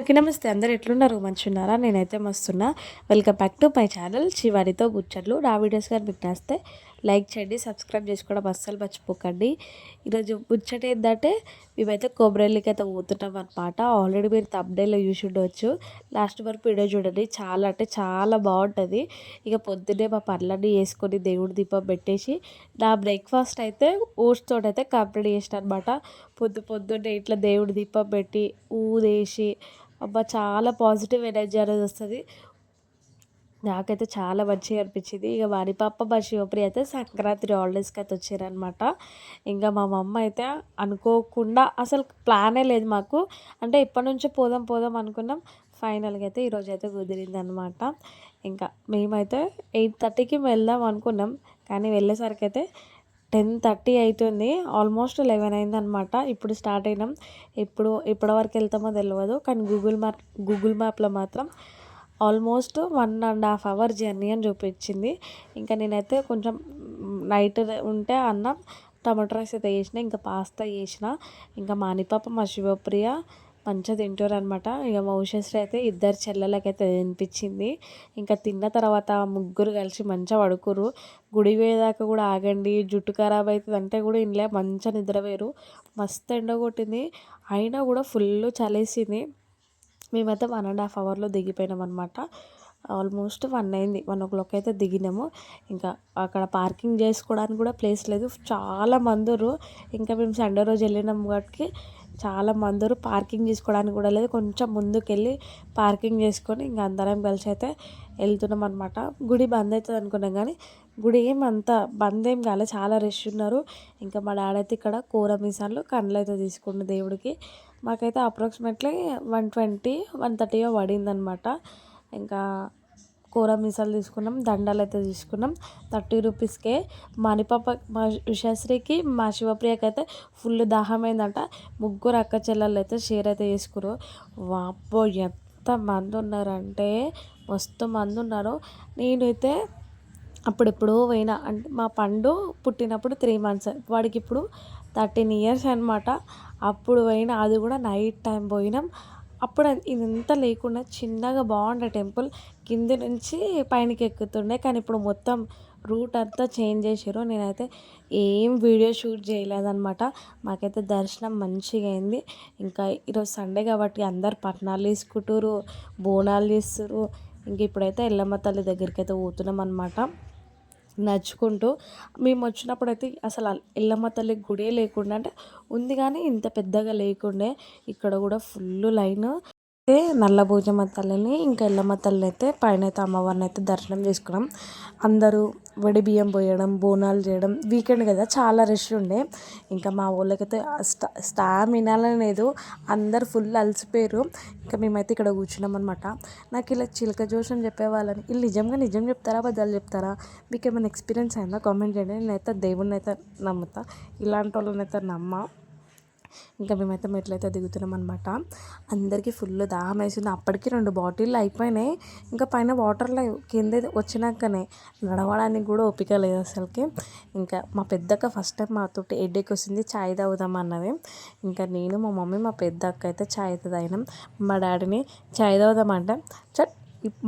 Okay నమస్తే. అందరు ఎట్లున్నారు? మంచున్నారా నేనైతే మస్తున్నా. Welcome back to my channel శివారితో గుచ్చట్లు నా వీడియోస్ కానీ మీకు నచ్చితే లైక్ చేయండి సబ్స్క్రైబ్ చేసుకోవడం అస్సలు మర్చిపోకండి. ఈరోజు ముచ్చట ఏంటంటే మేమైతే కొబ్బరిల్లికి అయితే పోతున్నాం అనమాట ఆల్రెడీ మీరు తబ్డేలో చూసి ఉండవచ్చు లాస్ట్ వరకు వీడియో చూడండి. చాలా అంటే చాలా బాగుంటుంది. ఇక పొద్దున్నే మా పనులన్నీ వేసుకొని దేవుడి దీపం పెట్టేసి నా బ్రేక్ఫాస్ట్ అయితే ఓట్స్ తోటి అయితే కంప్లీట్ చేసిన అనమాట పొద్దు పొద్దున్నే ఇట్లా దేవుడి దీపం పెట్టి ఊదేసి అబ్బా చాలా పాజిటివ్ ఎనర్జీ అనేది వస్తుంది. నాకైతే చాలా మంచిగా అనిపించింది. ఇక వారి పాప మా శివప్రియ అయితే సంక్రాంతి హాలిడేస్కి అయితే వచ్చారనమాట ఇంకా మా మమ్మ అయితే అనుకోకుండా అసలు ప్లానే లేదు మాకు. అంటే ఇప్పటి నుంచి పోదాం పోదాం అనుకున్నాం. ఫైనల్గా అయితే ఈరోజు అయితే కుదిరింది అనమాట ఇంకా మేమైతే ఎయిట్ థర్టీకి వెళ్దాం అనుకున్నాం. కానీ వెళ్ళేసరికి అయితే టెన్ థర్టీ అవుతుంది ఆల్మోస్ట్ లెవెన్ అయిందనమాట. ఇప్పుడు స్టార్ట్ అయినాం. ఇప్పుడు ఇప్పటివరకు వెళ్తామో తెలియదు కానీ గూగుల్ మ్యాప్ గూగుల్ మ్యాప్లో మాత్రం almost one and half hour journey అని చూపించింది. ఇంకా నేనైతే కొంచెం నైట్ ఉంటే అన్నం టమాటో రైస్ అయితే చేసిన ఇంకా పాస్తా వేసిన ఇంకా మానిపాప మా శివప్రియ మంచిగా తింటారు అనమాట ఇక మా అయితే ఇద్దరు చెల్లెలకైతే తినిపించింది. ఇంకా తిన్న తర్వాత ముగ్గురు కలిసి మంచిగా పడుకురు గుడి పోయేదాకా కూడా ఆగండి. జుట్టు ఖరాబ్ అవుతుంది అంటే కూడా ఇంట్లో మంచిగా నిద్రపోయారు మస్తు ఎండ కొట్టింది. అయినా కూడా ఫుల్ చలేసింది. మేమైతే వన్ అండ్ హాఫ్ అవర్లో దిగిపోయినాం అనమాట ఆల్మోస్ట్ వన్ అయింది. వన్ ఓ క్లాక్ అయితే దిగినాము. ఇంకా అక్కడ పార్కింగ్ చేసుకోవడానికి కూడా ప్లేస్ లేదు. చాలా మందురు ఇంకా మేము సండే రోజు వెళ్ళినాము కాబట్టి చాలా మందరు పార్కింగ్ చేసుకోవడానికి కూడా లేదు. కొంచెం ముందుకెళ్ళి పార్కింగ్ చేసుకొని ఇంకా అందరం కలిసి అయితే వెళ్తున్నాం అనమాట గుడి బంద్ అవుతుంది అనుకున్నాం కానీ గుడి ఏం అంత బంద్ ఏం కాలే. చాలా రష్ ఉన్నారు. ఇంకా మా డాడీ అయితే ఇక్కడ కూర మీసాలు కండ్లు అయితే తీసుకుండు దేవుడికి. మాకైతే అప్రాక్సిమేట్లీ వన్ ట్వంటీ వన్ థర్టీగా పడిందనమాట ఇంకా కూర మిసాలు తీసుకున్నాం దండలు అయితే తీసుకున్నాం. థర్టీ రూపీస్కే. మణిపాప మా ఉషాశ్రీకి మా శివప్రియకి అయితే ఫుల్ దాహమైందంట. ముగ్గురు అక్క చెల్లెళ్ళు అయితే షేర్ అయితే చేసుకురు వాపో ఎంత మంది ఉన్నారంటే మస్తు మంది ఉన్నారు నేనైతే అప్పుడెప్పుడో పోయినా అంటే మా పండు పుట్టినప్పుడు త్రీ మంత్స్ వాడికి ఇప్పుడు థర్టీన్ ఇయర్స్ అనమాట అప్పుడు పోయినా అది కూడా నైట్ టైం పోయినాం. అప్పుడు ఇదంతా లేకుండా చిన్నగా బాగుండే టెంపుల్. కింద నుంచి పైనకి ఎక్కుతుండే కానీ ఇప్పుడు మొత్తం రూట్ అంతా చేంజ్ చేసారు నేనైతే ఏం వీడియో షూట్ చేయలేదన్నమాట. మాకైతే దర్శనం మంచిగా అయింది. ఇంకా ఈరోజు సండే కాబట్టి అందరు పట్నాలు తీసుకుంటారు బోనాలు చేస్తారు ఇంక ఇప్పుడైతే ఎల్లమ్మ తల్లి దగ్గరికి అయితే పోతున్నాం అనమాట నడుచుకుంటూ మేము వచ్చినప్పుడు అయితే అసలు ఎల్లమ్మ తల్లి గుడే లేకుండా అంటే ఉంది కానీ ఇంత పెద్దగా లేకుండే ఇక్కడ కూడా ఫుల్ లైన్. అయితే నల్ల భోజమ్మ తల్లిని ఇంకా ఎల్లమ్మ తల్లిని అయితే పైన అయితే అమ్మవారిని అయితే దర్శనం చేసుకున్నాం. అందరూ వడి బియ్యం పోయడం బోనాలు చేయడం వీకెండ్ కదా చాలా రష్ ఉండే. ఇంకా మా ఊళ్ళకైతే స్టా స్టామినా లేదు. అందరు ఫుల్ అలసిపోయారు. ఇంకా మేమైతే ఇక్కడ కూర్చున్నాం అనమాట నాకు ఇలా చిలక జోషం చెప్పేవాళ్ళని వీళ్ళు నిజంగా నిజం చెప్తారా బద్దలు చెప్తారా? మీకు ఏమైనా ఎక్స్పీరియన్స్ అయిందా? కామెంట్ చేయండి. నేనైతే దేవుడిని అయితే నమ్ముతా. ఇలాంటి వాళ్ళని అయితే నమ్మ. ఇంకా మేమైతే మెట్లయితే దిగుతున్నాం అనమాట అందరికీ ఫుల్ దాహం వేసింది. అప్పటికి రెండు బాటిళ్ళు అయిపోయినాయి. ఇంకా పైన వాటర్లో కింద వచ్చినాకనే నడవడానికి కూడా ఓపిక లేదు అసలుకి. ఇంకా మా పెద్దక్క ఫస్ట్ టైం మాతో ఎడ్డెక్కి వస్తుంది ఛాయ్ తాగుదాం అన్నది. ఇంకా నేను మా మమ్మీ మా పెద్ద అక్క అయితే ఛాయ్ అయితే తాగినాం. మా డాడీని ఛాయ్ తాగుదామంటే చట్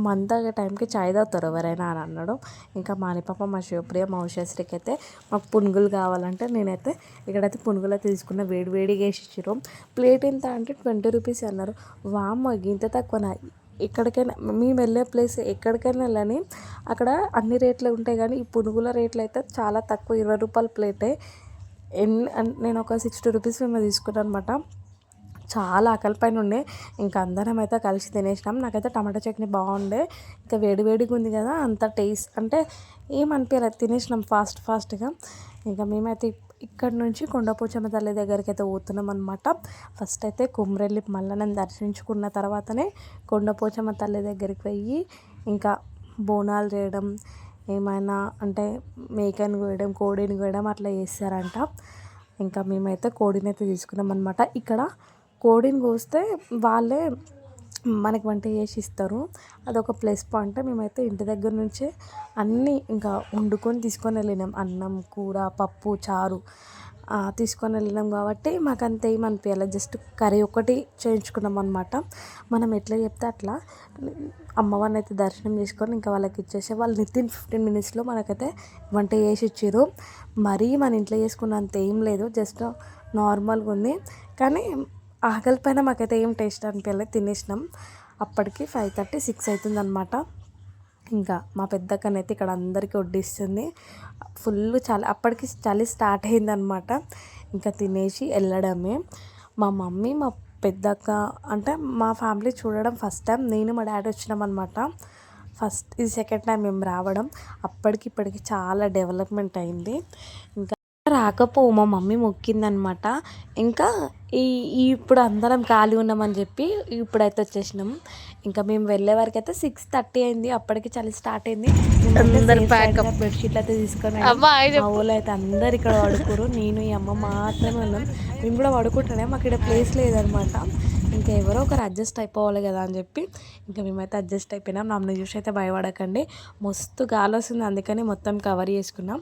మంత టైంకి చాయ్ తాగుతారు ఎవరైనా అని అన్నాడు ఇంకా మానిపాప మా శివప్రియ మా ఉషాశ్రీకి అయితే మాకు పునుగులు కావాలంటే నేనైతే ఇక్కడైతే పునుగులు తీసుకున్న వేడి వేడిగా వేసి ఇచ్చిరు ప్లేట్ ఎంత అంటే ట్వంటీ రూపీస్ అన్నారు. వామ్మ ఇంత తక్కువనా? ఎక్కడికైనా మేము వెళ్ళే ప్లేస్ ఎక్కడికైనా వెళ్ళని అక్కడ అన్ని రేట్లు ఉంటాయి కానీ ఈ పునుగుల రేట్లు అయితే చాలా తక్కువ. ఇరవై రూపాయల ప్లేటే. ఎన్ని నేను ఒక సిక్స్టీ రూపీస్ మేము తీసుకున్నాను అనమాట చాలా ఆకలి పైన ఉండే. ఇంకా అందరం అయితే కలిసి తినేసినాం. నాకైతే టమాటా చట్నీ బాగుండే. ఇంకా వేడి వేడిగా ఉంది కదా అంత టేస్ట్ అంటే ఏమనిపించలేదు తినేసినాం ఫాస్ట్ ఫాస్ట్గా. ఇంకా మేమైతే ఇక్కడ నుంచి కొండపోచమ్మ తల్లి దగ్గరికి అయితే పోతున్నాం అనమాట ఫస్ట్ అయితే కుమ్రెల్లి మల్లనని దర్శించుకున్న తర్వాతనే కొండపోచమ్మ తల్లి దగ్గరికి పోయి ఇంకా బోనాలు చేయడం ఏమైనా అంటే మేకని కోయడం కోడిని కోయడం అట్లా చేస్తారంట. ఇంకా మేమైతే కోడిని అయితే తీసుకున్నాం అనమాట ఇక్కడ కోడిని కోస్తే వాళ్ళే మనకి వంట చేసి ఇస్తారు. అదొక ప్లస్ పాయింట్. మేమైతే ఇంటి దగ్గర నుంచే అన్నీ ఇంకా వండుకొని తీసుకొని వెళ్ళినాం. అన్నం కూర పప్పు చారు తీసుకొని వెళ్ళినాం కాబట్టి మాకు అంత ఏం అనిపించలేదు జస్ట్ కర్రీ ఒకటి చేయించుకున్నాం అనమాట మనం ఎట్లా చెప్తే అట్లా. అమ్మవారిని అయితే దర్శనం చేసుకొని ఇంకా వాళ్ళకి ఇచ్చేసి వాళ్ళు నితిన్ ఫిఫ్టీన్ మినిట్స్లో మనకైతే వంట చేసి ఇచ్చారు మరీ మన ఇంట్లో చేసుకున్నంత ఏం లేదు. జస్ట్ నార్మల్గా ఉంది. కానీ ఆకలి పైన మాకైతే ఏం టేస్ట్ అనిపించలేదు తినేసినాం. అప్పటికి ఫైవ్ థర్టీ సిక్స్ అవుతుంది అనమాట ఇంకా మా పెద్దక్కనైతే ఇక్కడ అందరికీ వడ్డిస్తుంది. ఫుల్ చలి అప్పటికి చలి స్టార్ట్ అయిందనమాట ఇంకా తినేసి వెళ్ళడమే. మా మమ్మీ మా పెద్దక్క అంటే మా ఫ్యామిలీ చూడడం ఫస్ట్ టైం. నేను మా డాడీ వచ్చినాం అనమాట ఫస్ట్ ఇది సెకండ్ టైం మేము రావడం. అప్పటికి ఇప్పటికి చాలా డెవలప్మెంట్ అయింది. ఇంకా రాకపో మా మమ్మీ మొక్కిందనమాట. ఇంకా ఈ ఈ ఇప్పుడు అందరం ఖాళీ ఉన్నామని చెప్పి ఇప్పుడైతే వచ్చేసినాం. ఇంకా మేము వెళ్ళే వరకు అయితే సిక్స్ థర్టీ అయింది. అప్పటికి చలి స్టార్ట్ అయింది. బెడ్షీట్లు అయితే తీసుకొని ఊళ్ళో అయితే అందరు ఇక్కడ పడుకోరు. నేను ఈ అమ్మ మాత్రమే ఉన్నాం. మేము కూడా పడుకుంటున్నాం. మాకు ఇక్కడ ప్లేస్ లేదనమాట. ఇంకా ఎవరో ఒకరు అడ్జస్ట్ అయిపోవాలి కదా అని చెప్పి ఇంకా మేమైతే అడ్జస్ట్ అయిపోయినాం. నన్ను చూసి అయితే భయపడకండి. మస్తు గాలి వస్తుంది. అందుకని మొత్తం కవర్ చేసుకున్నాం.